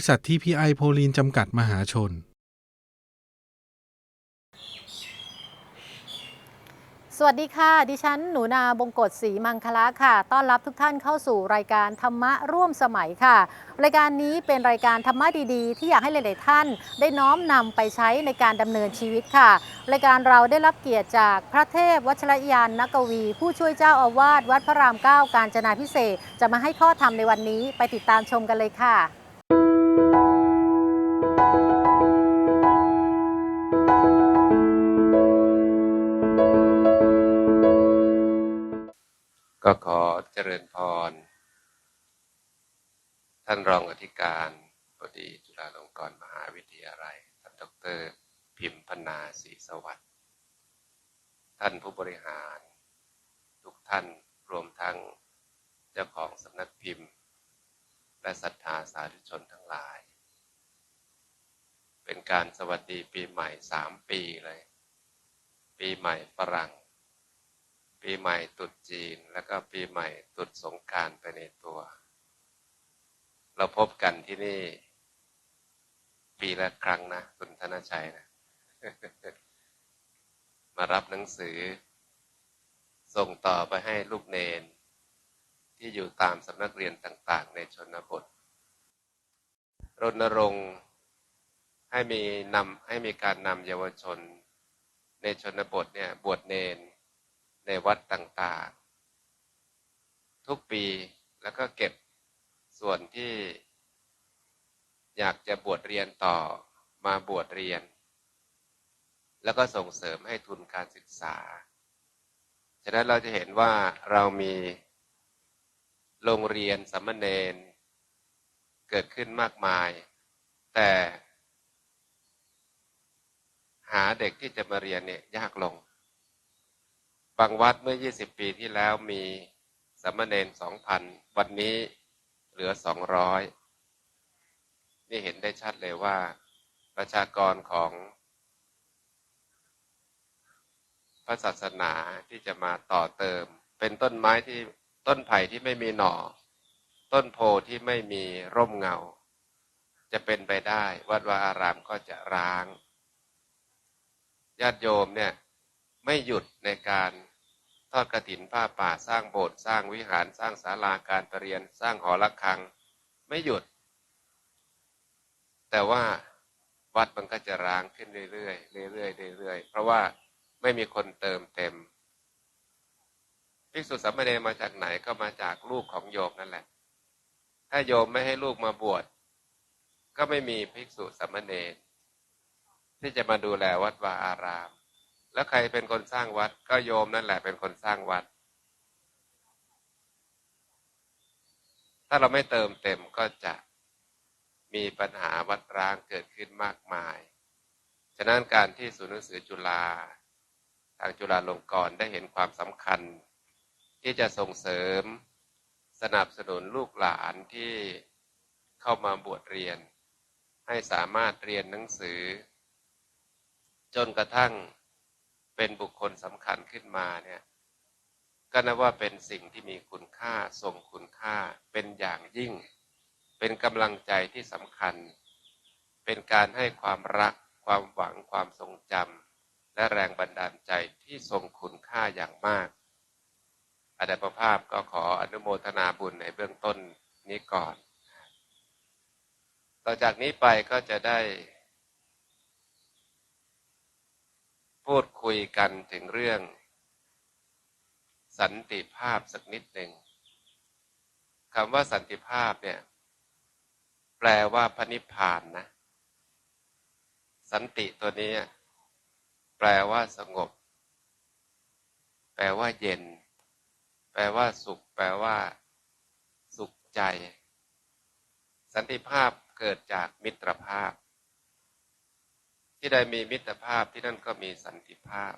ริษัททีพีไอโพลีนจำกัดมหาชน สวัสดีค่ะ ดิฉันหนูนาบงกฎศรีมังคละค่ะ ต้อนรับทุกท่านเข้าสู่รายการธรรมะร่วมสมัยค่ะ รายการนี้เป็นรายการธรรมะดีๆ ที่อยากให้หลาย ๆ ท่าน ได้น้อมนำไปใช้ในการดำเนินชีวิตค่ะ รายการเราได้รับเกียรติจากพระเทพวัชรยานนักกวี ผู้ช่วยเจ้าอาวาสวัดพระรามเก้าการจนาพิเศษกจะมาให้ข้อธรรมในวันนี้ไปติดตามชมกันเลยค่ะ ท่านรองอธิการบดีจุฬาลงกรณ์มหาวิทยาลัย ท่านดร พิมพนาศรีสวัสดิ์ ท่านผู้บริหาร ทุกท่านรวมทั้งเจ้าของสำนักพิมพ์ และศรัทธาสาธุชนทั้งหลาย เป็นการสวัสดีปีใหม่สามปีเลย ปีใหม่ฝรั่ง ปีใหม่ตรุษจีน แล้วก็ปีใหม่ตรุษสงการไปในตัว เราพบกันที่นี่ ปีละครั้งนะคุณธนชัยนะ มารับหนังสือ ส่งต่อไปให้ลูกเนน ที่อยู่ตามสำนักเรียนต่าง ๆ ในชนบท รณรงค์ให้มีนำให้มีการนำเยาวชน ในชนบทเนี่ยบวชเนนในวัดต่าง ๆ ทุกปีแล้วก็เก็บ ส่วนที่อยากจะบวชเรียนต่อมาบวชเรียน แล้วก็ส่งเสริมให้ทุนการศึกษา ฉะนั้นเราจะเห็นว่าเรามีโรงเรียนสามเณรเกิดขึ้นมากมาย แต่หาเด็กที่จะมาเรียนเนี่ยยากลง บางวัดเมื่อ 20 ปีที่แล้วมีสามเณร2,000 วันนี้ เหลือ200นี่เห็นได้ชัดเลยว่า ประชากรของพระศาสนาที่จะมาต่อเติม เป็นต้นไม้ที่ต้นไผ่ที่ไม่มีหน่อ ต้นโพที่ไม่มีร่มเงา จะเป็นไปได้ วัดวาอารามก็จะร้างญาติโยมเนี่ยไม่หยุดในการ ทอดกระถินผ้าป่าสร้างโบสถ์สร้างวิหารสร้างศาลาการประเรียน สร้างหอระฆัง ไม่หยุด แต่ว่าวัดมันก็จะร้างขึ้นเรื่อยๆเรื่อยๆเรื่อยๆเพราะว่าไม่มีคนเติมเต็มภิกษุสามเณรมาจากไหนก็มาจากลูกของโยมนั่นแหละ ถ้าโยมไม่ให้ลูกมาบวช ก็ไม่มีภิกษุสามเณรที่จะมาดูแลวัดวาอาราม แล้วใครเป็นคนสร้างวัด ก็โยมนั่นแหละเป็นคนสร้างวัด ถ้าเราไม่เติมเต็มก็จะมีปัญหาวัดร้างเกิดขึ้นมากมาย ฉะนั้นการที่ศูนย์หนังสือจุฬาทางจุฬาลงกรณ์ได้เห็นความสำคัญ ที่จะส่งเสริมสนับสนุนลูกหลานที่เข้ามาบวชเรียน ให้สามารถเรียนหนังสือ จนกระทั่ง เป็นบุคคลสำคัญขึ้นมาเนี่ยก็นับว่าเป็นสิ่งที่มีคุณค่าทรงคุณค่าเป็นอย่างยิ่ง เป็นกำลังใจที่สำคัญ เป็นการให้ความรัก ความหวังความทรงจำและแรงบันดาลใจที่ทรงคุณค่าอย่างมากอาจารย์ภาพก็ขออนุโมทนาบุญในเบื้องต้นนี้ก่อน ต่อจากนี้ไปก็จะได้ พูดคุยกันถึงเรื่อง สันติภาพสักนิดหนึ่งคำว่าสันติภาพเนี่ย แปลว่าพระนิพพานนะ สันติตัวนี้ แปลว่าสงบ แปลว่าเย็น แปลว่าสุข แปลว่า สุขใจ สันติภาพเกิดจากมิตรภาพ ที่ใดมีมิตรภาพที่นั่นก็มีสันติภาพ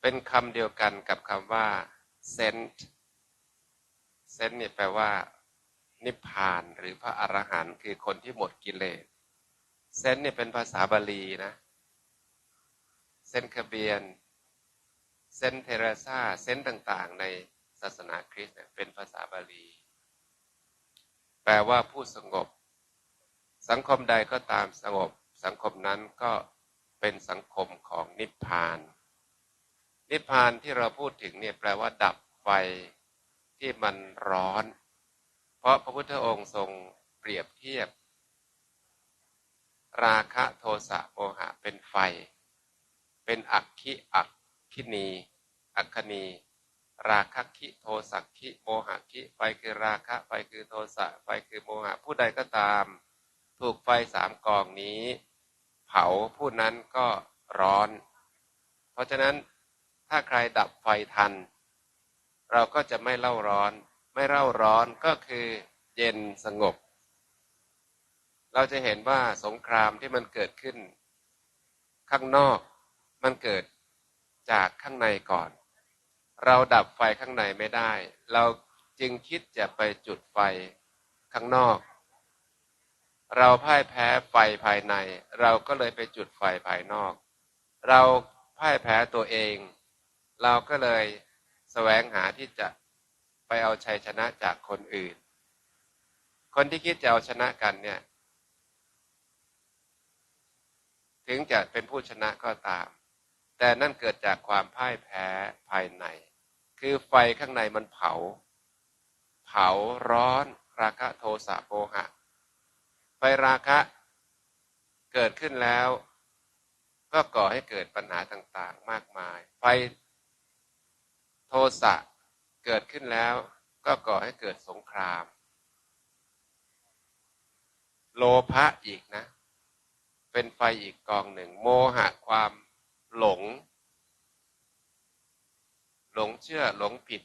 เป็นคำเดียวกันกับคำว่าเซนต์เซนต์เนี่ยแปลว่า นิพพานหรือพระอรหันต์คือคนที่หมดกิเลสเซนต์เนี่ยเป็นภาษาบาลีนะเซนคาเบียนเซนเทเรซาเซนต่างๆ ในศาสนาคริสต์เป็นภาษาบาลี แปลว่าผู้สงบ สังคมใดก็ตามสงบ สังคมนั้นก็เป็นสังคมของนิพพาน นิพพานที่เราพูดถึงเนี่ยแปลว่า ดับไฟที่มันร้อน เพราะพระพุทธองค์ทรงเปรียบเทียบ ราคะโทสะโมหะเป็นไฟ เป็นอักขิอักขินีอัคคณีราคะคิโทสักคิโมหะคิไฟคือราคะไฟคือโทสะไฟคือโมหะผู้ใดก็ตาม ถูกไฟสามกองนี้ เผาผู้นั้นก็ร้อน เพราะฉะนั้นถ้าใครดับไฟทัน เราก็จะไม่เล่าร้อน ไม่เล่าร้อนก็คือเย็นสงบ เราจะเห็นว่าสงครามที่มันเกิดขึ้น ข้างนอกมันเกิดจากข้างในก่อน เราดับไฟข้างในไม่ได้ เราจึงคิดจะไปจุดไฟข้างนอก เราพ่ายแพ้ไฟภายใน เราก็เลยไปจุดไฟภายนอก เราพ่ายแพ้ตัวเอง เราก็เลยแสวงหาที่จะไปเอาชัยชนะจากคนอื่น คนที่คิดจะเอาชนะกันเนี่ย ถึงจะเป็นผู้ชนะก็ตาม แต่นั่นเกิดจากความพ่ายแพ้ภายใน คือไฟข้างในมันเผา เผาร้อน ราคะโทสะโมหะ ไฟราคะเกิดขึ้นแล้ว ก็ก่อให้เกิดปัญหาต่างๆ มากมาย ไฟโทสะเกิดขึ้นแล้ว ก็ก่อให้เกิดสงคราม โลภะอีกนะ เป็นไฟอีกกองหนึ่ง โมหะความหลง หลงเชื่อหลงผิด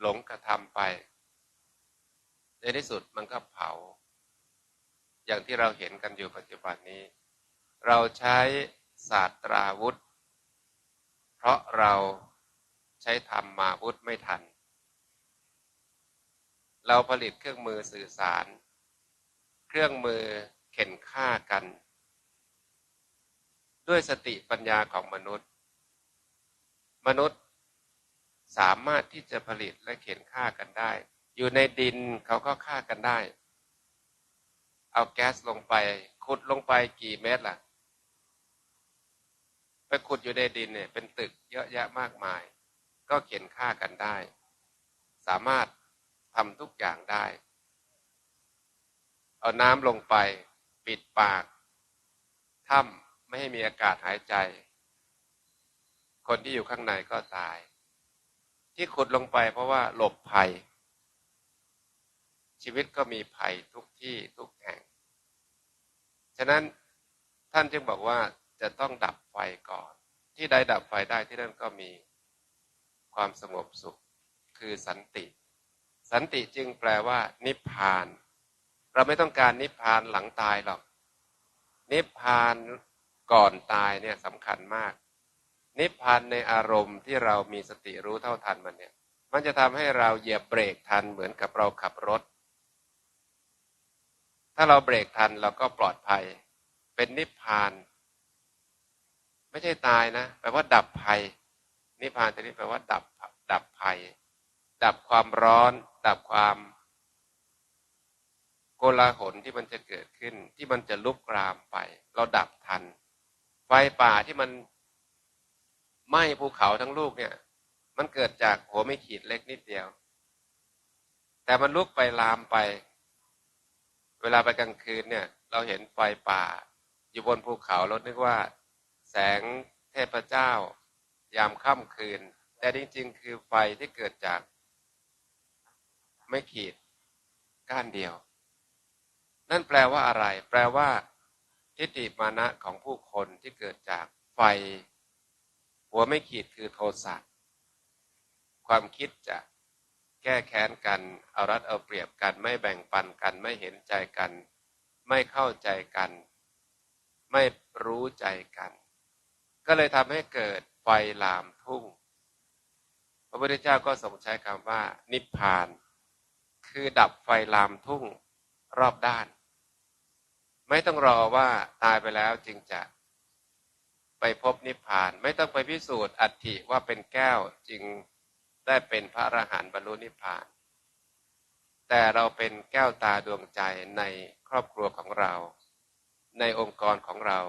หลงกระทำไป ในที่สุดมันก็เผา อย่างที่เราเห็นกันอยู่ปัจจุบันนี้ เราใช้ศาสตราวุธ เพราะเราใช้ธรรมมาวุธไม่ทัน เราผลิตเครื่องมือสื่อสาร เครื่องมือเข็นฆ่ากัน ด้วยสติปัญญาของมนุษย์ มนุษย์สามารถที่จะผลิตและเข็นฆ่ากันได้ อยู่ในดินเขาก็ฆ่ากันได้ เอาแก๊สลงไป ขุดลงไปกี่เมตรล่ะ ไปขุดอยู่ในดินเนี่ย เป็นตึกเยอะแยะมากมาย ก็เข็นฆ่ากันได้ สามารถทำทุกอย่างได้ เอาน้ำลงไป ปิดปากถ้ำไม่ให้มีอากาศหายใจ คนที่อยู่ข้างในก็ตาย ที่ขุดลงไปเพราะว่าหลบภัยชีวิตก็มีภัยทุกที่ทุกแห่ง ฉะนั้นท่านจึงบอกว่าจะต้องดับไฟก่อน ที่ใดดับไฟได้ที่นั่นก็มีความสงบสุข คือสันติ สันติจึงแปลว่า นิพพาน เราไม่ต้องการนิพพานหลังตายหรอก นิพพานก่อนตายเนี่ยสำคัญมาก นิพพานในอารมณ์ที่เรามีสติรู้เท่าทันมันเนี่ย มันจะทำให้เราเหยียบเบรกทันเหมือนกับเราขับรถ ถ้าเราเบรกทันเราก็ปลอดภัย เป็นนิพพาน ไม่ใช่ตายนะแปลว่าดับภัย นิพพานตัวนี้แปลว่าดับดับภัย ดับความร้อน ดับความ โกลาหลที่มันจะเกิดขึ้น ที่มันจะลุกรามไป เราดับทัน ไฟป่าที่มันไหม้ภูเขาทั้งลูกเนี่ย มันเกิดจากหัวไม่ขีดเล็กนิดเดียว แต่มันลุกไปลามไป เวลาไปกลางคืนเนี่ย เราเห็นไฟป่า อยู่บนภูเขาเรานึกว่า แสงเทพเจ้า ยามค่ำคืน แต่จริง ๆ คือไฟที่เกิดจาก ไม่ขีดก้านเดียว นั่นแปลว่าอะไร แปลว่า ทิฏฐิมานะของผู้คนที่เกิดจากไฟ หัวไม่ขีดคือโทสะความคิดจะ ก้แค้นกันเอารัดเอาเปรียบกัน ไม่แบ่งปันกัน ไม่เห็นใจกัน ไม่เข้าใจกัน ไม่รู้ใจกัน ก็เลยทำให้เกิดไฟลามทุ่ง พระพุทธเจ้าก็ทรงใช้คำว่า นิพพาน คือดับไฟลามทุ่งรอบด้าน ไม่ต้องรอว่าตายไปแล้วจึงจะไปพบนิพพาน ไม่ต้องไปพิสูจน์อัตถิว่าเป็นแก้วจึง ได้เป็นพระอรหันต์บรรลุนิพพาน แต่เราเป็นแก้วตาดวงใจในครอบครัวของเรา ในองค์กรของเรา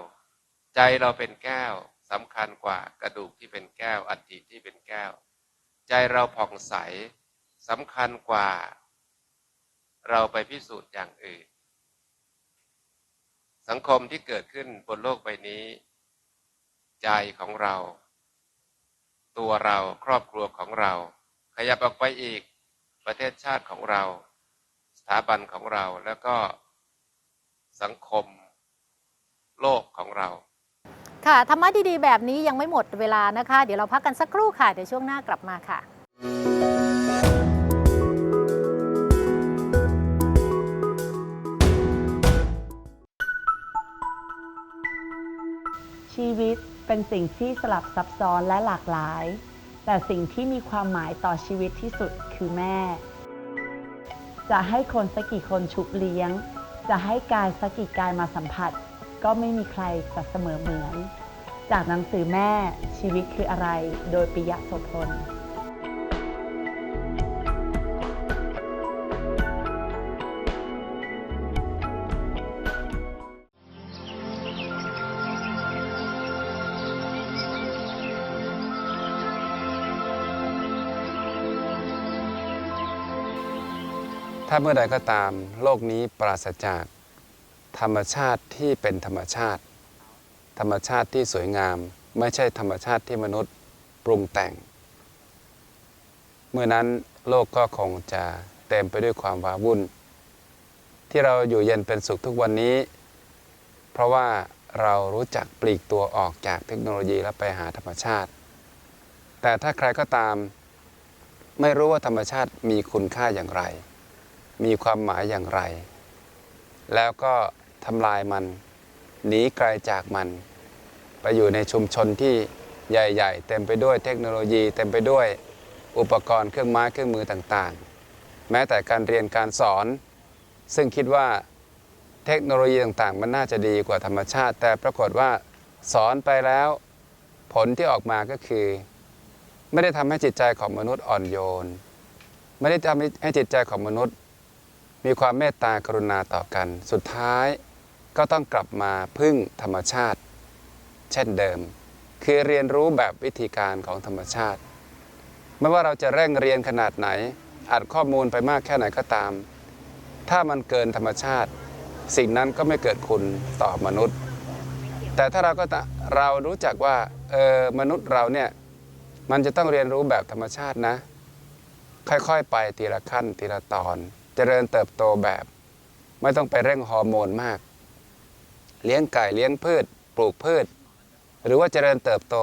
ใจเราเป็นแก้วสำคัญกว่ากระดูกที่เป็นแก้วอัฐิที่เป็นแก้ว ใจเราผ่องใสสำคัญกว่า เราไปพิสูจน์อย่างอื่น สังคมที่เกิดขึ้นบนโลกใบนี้ ใจของเรา ตัวเราครอบครัวของเรา ขยับออกไปอีกประเทศชาติของเรา สถาบันของเราแล้วก็สังคมโลกของเรา ค่ะธรรมะดีๆ แบบนี้ยังไม่หมดเวลานะคะ เดี๋ยวเราพักกันสักครู่ค่ะ เดี๋ยวช่วงหน้ากลับมาค่ะ เป็นสิ่งที่สลับซับซ้อนและหลากหลาย แต่สิ่งที่มีความหมายต่อชีวิตที่สุดคือแม่ จะให้คนสักกี่คนชุบเลี้ยง จะให้กายสักกี่กายมาสัมผัส ก็ไม่มีใครจะเสมอเหมือน จากหนังสือแม่ชีวิตคืออะไร โดยปิยะโสพล ถ้าเมื่อใดก็ตามโลกนี้ปราศจาก ธรรมชาติที่เป็นธรรมชาติ ธรรมชาติที่สวยงาม ไม่ใช่ธรรมชาติที่มนุษย์ปรุงแต่ง เมื่อนั้นโลกก็คงจะเต็มไปด้วยความว้าวุ่น ที่เราอยู่เย็นเป็นสุขทุกวันนี้ เพราะว่าเรารู้จักปลีกตัวออกจากเทคโนโลยีและไปหาธรรมชาติ แต่ถ้าใครก็ตาม ไม่รู้ว่าธรรมชาติมีคุณค่าอย่างไร มีความหมายอย่างไร แล้วก็ทำลายมัน หนีไกลจากมัน ไปอยู่ในชุมชนที่ใหญ่ ๆ เต็มไปด้วยเทคโนโลยี เต็มไปด้วยอุปกรณ์เครื่องไม้เครื่องมือต่างๆ แม้แต่การเรียนการสอน ซึ่งคิดว่าเทคโนโลยีต่างๆ มันน่าจะดีกว่าธรรมชาติ แต่ปรากฏว่าสอนไปแล้ว ผลที่ออกมาก็คือ ไม่ได้ทำให้จิตใจของมนุษย์อ่อนโยน ไม่ได้ทำให้จิตใจของมนุษย์ มีความเมตตากรุณาต่อกัน สุดท้ายก็ต้องกลับมาพึ่งธรรมชาติ เช่นเดิม คือเรียนรู้แบบวิธีการของธรรมชาติ ไม่ว่าเราจะเร่งเรียนขนาดไหนอัดข้อมูลไปมากแค่ไหนก็ตาม ถ้ามันเกินธรรมชาติ สิ่งนั้นก็ไม่เกิดคุณต่อมนุษย์ แต่ถ้าเราก็เรารู้จักว่าเออมนุษย์เราเนี่ยมันจะต้องเรียนรู้แบบธรรมชาตินะ ค่อยๆ ไปทีละขั้นทีละตอน เจริญเติบโตแบบ ไม่ต้องไปเร่งฮอร์โมนมาก เลี้ยงไก่เลี้ยงพืช ปลูกพืช หรือว่าเจริญเติบโต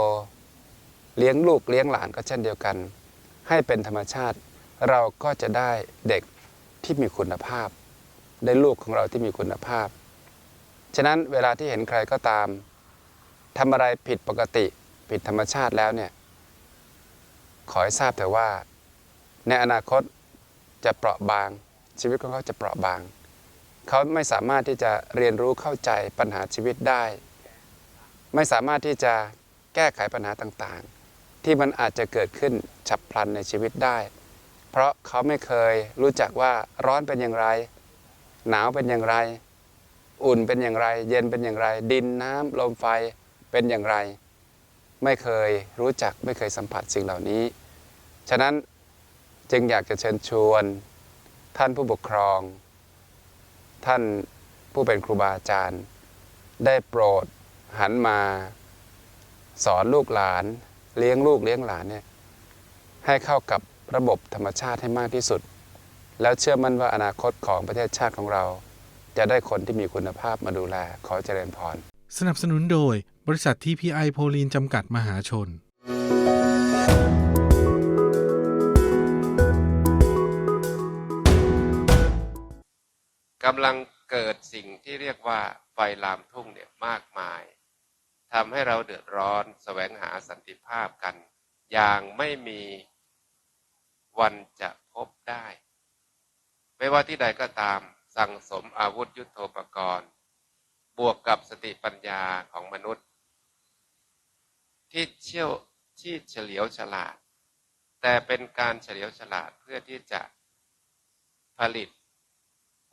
เลี้ยงลูกเลี้ยงหลานก็เช่นเดียวกัน ให้เป็นธรรมชาติ เราก็จะได้เด็กที่มีคุณภาพ ได้ลูกของเราที่มีคุณภาพ ฉะนั้นเวลาที่เห็นใครก็ตามทำอะไรผิดปกติผิดธรรมชาติแล้วเนี่ย ขอให้ทราบแต่ว่า ในอนาคตจะเปราะบาง ชีวิตของเขาจะเปราะบาง เขาไม่สามารถที่จะเรียนรู้เข้าใจปัญหาชีวิตได้ ไม่สามารถที่จะแก้ไขปัญหาต่างๆ ที่มันอาจจะเกิดขึ้นฉับพลันในชีวิตได้ เพราะเขาไม่เคยรู้จักว่าร้อนเป็นอย่างไร หนาวเป็นอย่างไร อุ่นเป็นอย่างไร เย็นเป็นอย่างไร ดินน้ำลมไฟเป็นอย่างไร ไม่เคยรู้จักไม่เคยสัมผัสสิ่งเหล่านี้ ฉะนั้นจึงอยากจะเชิญชวน ท่านผู้ปกครอง ท่านผู้เป็นครูบาอาจารย์ ได้โปรดหันมาสอนลูกหลาน เลี้ยงลูกเลี้ยงหลานเนี่ยให้เข้ากับระบบธรรมชาติให้มากที่สุด แล้วเชื่อมั่นว่าอนาคตของประเทศชาติของเรา จะได้คนที่มีคุณภาพมาดูแลขอเจริญพร สนับสนุนโดยบริษัทที่พีไอโพลีนจำกัดมหาชน กำลังเกิดสิ่งที่เรียกว่าไฟลามทุ่งเนี่ยมากมายทำให้เราเดือดร้อนแสวงหาสันติภาพกัน อย่างไม่มีวันจะพบได้ ไม่ว่าที่ใดก็ตามสั่งสมอาวุธยุโทโธปกรณ์ บวกกับสติปัญญาของมนุษย์ ที่เชี่ยวที่เฉลียวฉลาด แต่เป็นการเฉลียวฉลาดเพื่อที่จะผลิต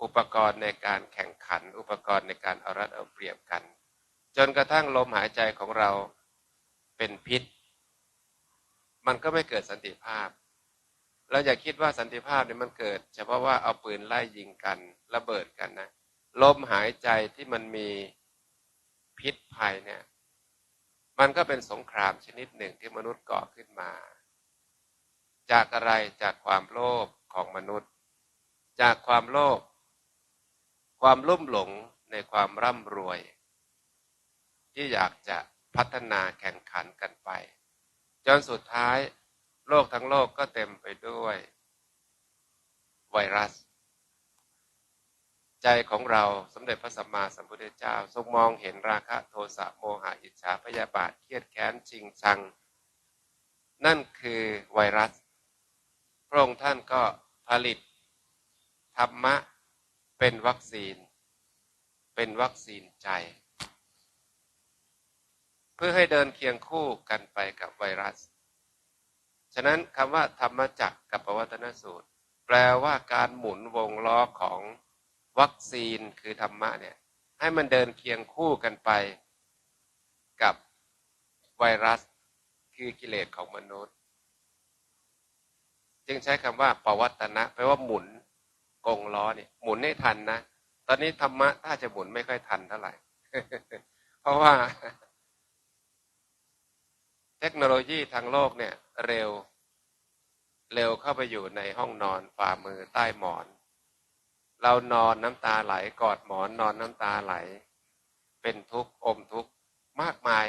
อุปกรณ์ในการแข่งขัน อุปกรณ์ในการเอารัดเอาเปรียบกัน จนกระทั่งลมหายใจของเราเป็นพิษ มันก็ไม่เกิดสันติภาพ เราอย่าคิดว่าสันติภาพเนี่ยมันเกิด เฉพาะว่าเอาปืนไล่ยิงกันระเบิดกันนะลมหายใจที่มันมีพิษภัยเนี่ย มันก็เป็นสงครามชนิดหนึ่งที่มนุษย์ก่อขึ้นมา จากอะไรจากความโลภของมนุษย์ จากความโลภ ความลุ่มหลงในความร่ำรวย ที่อยากจะพัฒนาแข่งขันกันไป จนสุดท้ายโลกทั้งโลกก็เต็มไปด้วย ไวรัส ใจของเราสมเด็จพระสัมมาสัมพุทธเจ้า ทรงมองเห็นราคะโทสะโมหะอิจฉาพยาบาทเครียดแค้นชิงชัง นั่นคือไวรัส พระองค์ท่านก็ผลิตธรรมะ เป็นวัคซีน เป็นวัคซีนใจ เพื่อให้เดินเคียงคู่กันไปกับไวรัส ฉะนั้นคำว่าธรรมจักรกับปวัตนสูตร แปลว่าการหมุนวงล้อของวัคซีนคือธรรมะเนี่ย ให้มันเดินเคียงคู่กันไปกับไวรัสคือกิเลสของมนุษย์ จึงใช้คำว่าปวัตนะแปลว่าหมุน กงล้อเนี่ยหมุนให้ทันนะ ตอนนี้ธรรมะถ้าจะหมุนไม่ค่อยทันเท่าไหร่ เพราะว่า เทคโนโลยีทางโลกเนี่ย เร็ว เร็วเข้าไปอยู่ในห้องนอนฝ่ามือใต้หมอน เรานอนน้ำตาไหลกอดหมอนนอนน้ำตาไหล เป็นทุกข์อมทุกข์มากมาย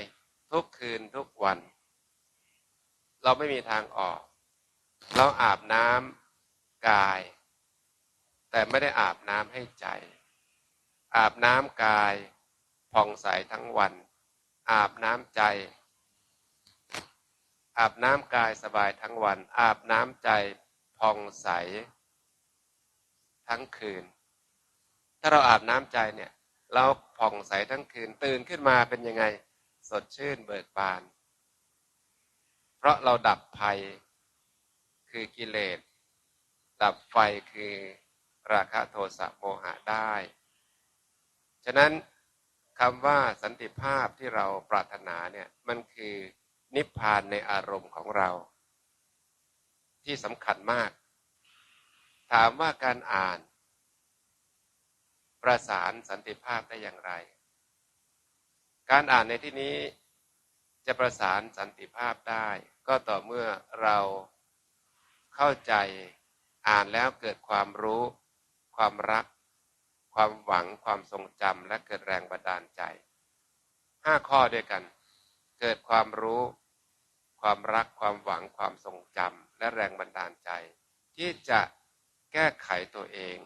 ทุกคืนทุกวัน เราไม่มีทางออก เราอาบน้ำกาย แต่ไม่ได้อาบน้ำให้ใจ อาบน้ำกายผ่องใสทั้งวัน อาบน้ำใจ อาบน้ำกายสบายทั้งวัน อาบน้ำใจผ่องใส ทั้งคืน ถ้าเราอาบน้ำใจเนี่ย เราผ่องใสทั้งคืน ตื่นขึ้นมาเป็นยังไง สดชื่นเบิกบาน เพราะเราดับภัยคือกิเลสดับไฟคือ ราคะโทสะโมหะได้ ฉะนั้นคำว่าสันติภาพที่เราปรารถนาเนี่ยมันคือนิพพานในอารมณ์ของเรา ที่สำคัญมาก ถามว่าการอ่าน ประสานสันติภาพได้อย่างไร การอ่านในที่นี้จะประสานสันติภาพได้ ก็ต่อเมื่อเราเข้าใจอ่านแล้วเกิดความรู้ ความรัก ความหวังความทรงจำและเกิดแรงบันดาลใจห้าข้อด้วยกัน เกิดความรู้ ความรักความหวังความทรงจำและแรงบันดาลใจ ที่จะแก้ไขตัวเอง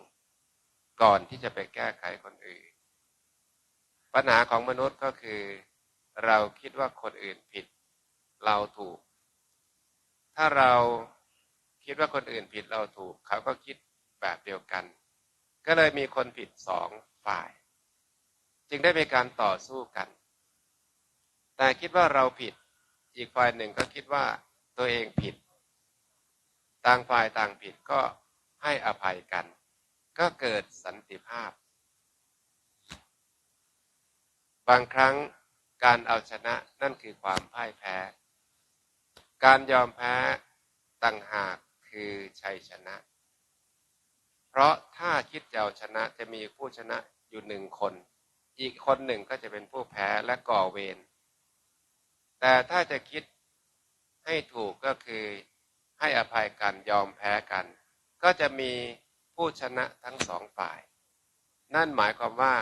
ก่อนที่จะไปแก้ไขคนอื่น ปัญหาของมนุษย์ก็คือ เราคิดว่าคนอื่นผิด เราถูก ถ้าเราคิดว่าคนอื่นผิดเราถูก เขาก็คิดแบบเดียวกัน ก็เลยมีคนผิดสองฝ่าย จึงได้มีการต่อสู้กัน แต่คิดว่าเราผิด อีกฝ่ายหนึ่งก็คิดว่าตัวเองผิด ต่างฝ่ายต่างผิดก็ให้อภัยกัน ก็เกิดสันติภาพ บางครั้งการเอาชนะนั่นคือความพ่ายแพ้ การยอมแพ้ต่างหากคือชัยชนะ ราะถ้าคิดจะเอาชนะจะมีผู้ชนะอยู่หนึ่งคน อีกคนหนึ่งก็จะเป็นผู้แพ้และก่อเวรแต่ถ้าจะคิดให้ถูกก็คือให้อภัยกันยอมแพ้กัน ก็จะมีผู้ชนะทั้งสองฝ่าย นั่นหมายความว่า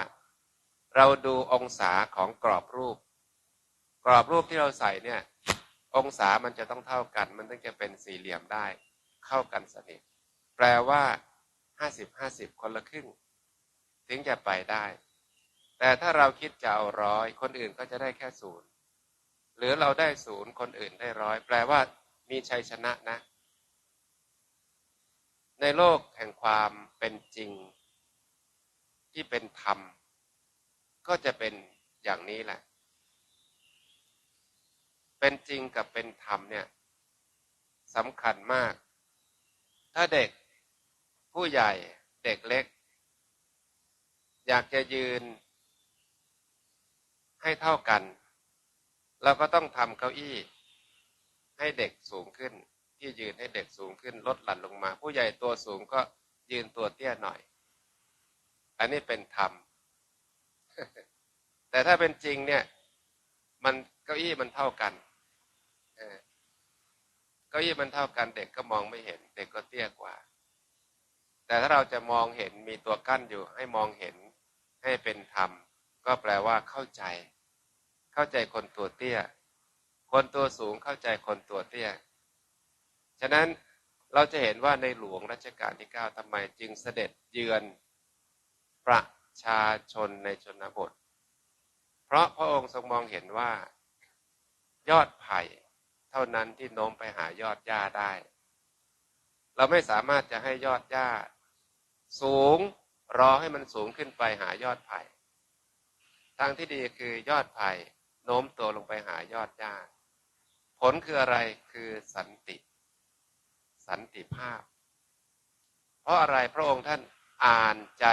เราดูองศาของกรอบรูป กรอบรูปที่เราใส่เนี่ยองศามันจะต้องเท่ากัน มันถึงจะเป็นสี่เหลี่ยมได้ เข้ากันสนิท แปลว่า ห้าสิบห้าสิบคนละครึ่ง ถึงจะไปได้ แต่ถ้าเราคิดจะเอาร้อยคนอื่นก็จะได้แค่ศูนย์หรือเราได้ศูนย์คนอื่นได้ร้อยแปลว่ามีชัยชนะนะ ในโลกแห่งความเป็นจริง ที่เป็นธรรม ก็จะเป็นอย่างนี้แหละ เป็นจริงกับเป็นธรรมเนี่ยสำคัญมาก ถ้าเด็ก ผู้ใหญ่เด็กเล็ก อยากจะยืนให้เท่ากัน เราก็ต้องทำเก้าอี้ ให้เด็กสูงขึ้น ที่ยืนให้เด็กสูงขึ้น ลดหลั่นลงมา ผู้ใหญ่ตัวสูงก็ยืนตัวเตี้ยหน่อย อันนี้เป็นธรรม แต่ถ้าเป็นจริงเนี่ย มันเก้าอี้มันเท่ากันเก้าอี้มันเท่ากันเด็กก็มองไม่เห็น เด็กก็เตี้ยกว่า แต่ถ้าเราจะมองเห็นมีตัวกั้นอยู่ให้มองเห็นให้เป็นธรรม ก็แปลว่าเข้าใจ เข้าใจคนตัวเตี้ย คนตัวสูงเข้าใจคนตัวเตี้ย ฉะนั้นเราจะเห็นว่าในหลวงรัชกาลที่9ทำไมจึงเสด็จเยือน ประชาชนในชนบท เพราะพระองค์ทรงมองเห็นว่า ยอดไผ่เท่านั้นที่โน้มไปหายอดหญ้าได้ เราไม่สามารถจะให้ยอดหญ้า สูงรอให้มันสูงขึ้นไปหายอดไผ่ทางที่ดีคือยอดไผ่โน้มตัวลงไปหายอดหญ้าผลคืออะไรคือสันติ สันติภาพ เพราะอะไรพระองค์ท่านอ่านใจ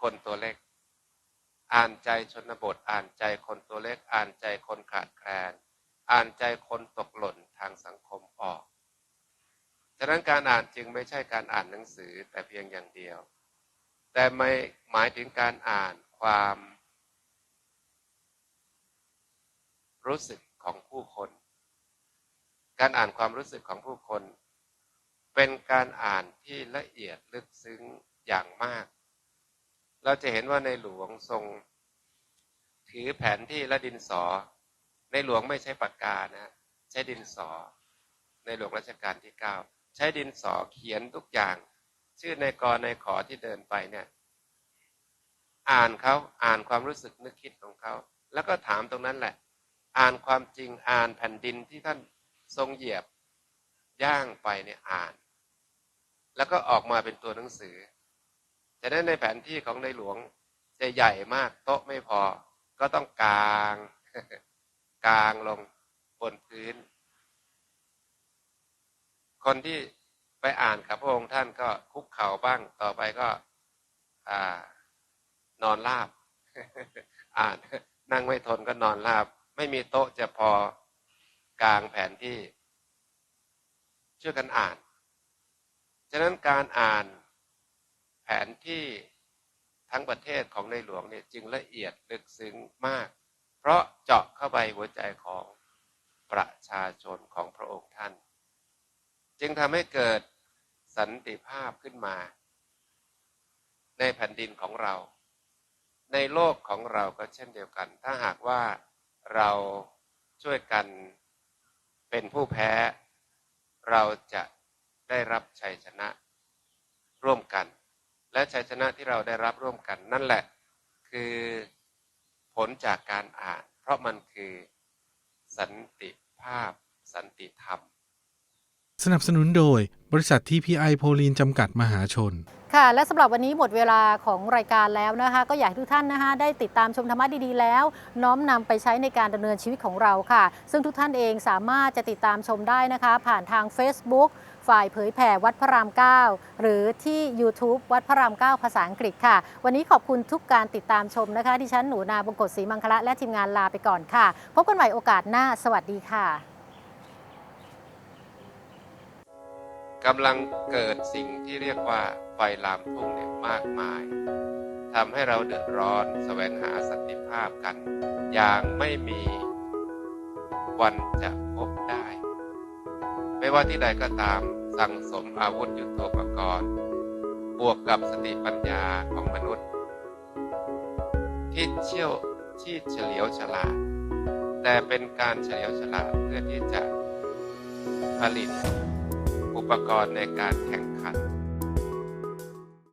คนตัวเล็ก อ่านใจชนบท อ่านใจคนตัวเล็ก อ่านใจคนขาดแคลน อ่านใจคนตกหล่นทางสังคม ฉะนั้นการอ่านจึงไม่ใช่การอ่านหนังสือแต่เพียงอย่างเดียว แต่ไม่หมายถึงการอ่านความ รู้สึกของผู้คน การอ่านความรู้สึกของผู้คน เป็นการอ่านที่ละเอียดลึกซึ้งอย่างมาก เราจะเห็นว่าในหลวงทรงถือแผนที่และดินสอ ในหลวงไม่ใช้ปากกานะ ใช้ดินสอ ในหลวงรัชกาลที่เก้า ใช้ดินสอเขียนทุกอย่าง ชื่อในกรในขอที่เดินไปเนี่ย อ่านเขาอ่านความรู้สึกนึกคิดของเขาแล้วก็ถามตรงนั้นแหละ อ่านความจริงอ่านแผ่นดินที่ท่านทรงเหยียบย่างไปเนี่ยอ่าน แล้วก็ออกมาเป็นตัวหนังสือฉะนั้นในแผนที่ของในหลวงจะใหญ่มากโต๊ะไม่พอ ก็ต้องกลางกลางลงบนพื้น คนที่ไปอ่านกับพระองค์ท่านก็คุกเข่าบ้าง ต่อไปก็นอนราบ อ่านนั่งไม่ทนก็นอนราบ ไม่มีโต๊ะจะพอกลางแผนที่ช่วยกันอ่าน ฉะนั้นการอ่านแผนที่ทั้งประเทศของในหลวงเนี่ยจึงละเอียดลึกซึ้งมาก เพราะเจาะเข้าไปหัวใจของประชาชนของพระองค์ท่าน จึงทำให้เกิดสันติภาพขึ้นมา ในแผ่นดินของเรา ในโลกของเราก็เช่นเดียวกัน ถ้าหากว่าเราช่วยกันเป็นผู้แพ้ เราจะได้รับชัยชนะร่วมกัน และชัยชนะที่เราได้รับร่วมกัน นั่นแหละคือผลจากการอ่าน เพราะมันคือสันติภาพ สันติธรรม สนับสนุนโดยบริษัททีพีไอโพลีนจำกัดมหาชน ค่ะ และสำหรับวันนี้หมดเวลาของรายการแล้วนะคะ ก็อยากให้ทุกท่านนะคะ ได้ติดตามชมธรรมะดีๆแล้ว น้อมนำไปใช้ในการดำเนินชีวิตของเราค่ะ ซึ่งทุกท่านเองสามารถจะติดตามชมได้นะคะ ผ่านทาง Facebook ฝ่ายเผยแผ่วัดพระราม 9 หรือที่ YouTube วัดพระราม 9 ภาษาอังกฤษค่ะ วันนี้ขอบคุณทุกการติดตามชมนะคะ ดิฉันหนูนาบงกฎศรีมังคละและทีมงานลาไปก่อนค่ะ พบกันใหม่โอกาสหน้า สวัสดีค่ะ กำลังเกิดสิ่งที่เรียกว่าไฟลามทุ่งเนี่ยมากมายทำให้เราเดือดร้อนแสวงหาสันติภาพกัน อย่างไม่มีวันจะพบได้ ไม่ว่าที่ใดก็ตามสั่งสมอาวุธยุทโธปกรณ์ บวกกับสติปัญญาของมนุษย์ ที่เชี่ยวที่เฉลียวฉลาด แต่เป็นการเฉลียวฉลาดเพื่อที่จะผลิต อุปกรณ์ในการแข่ง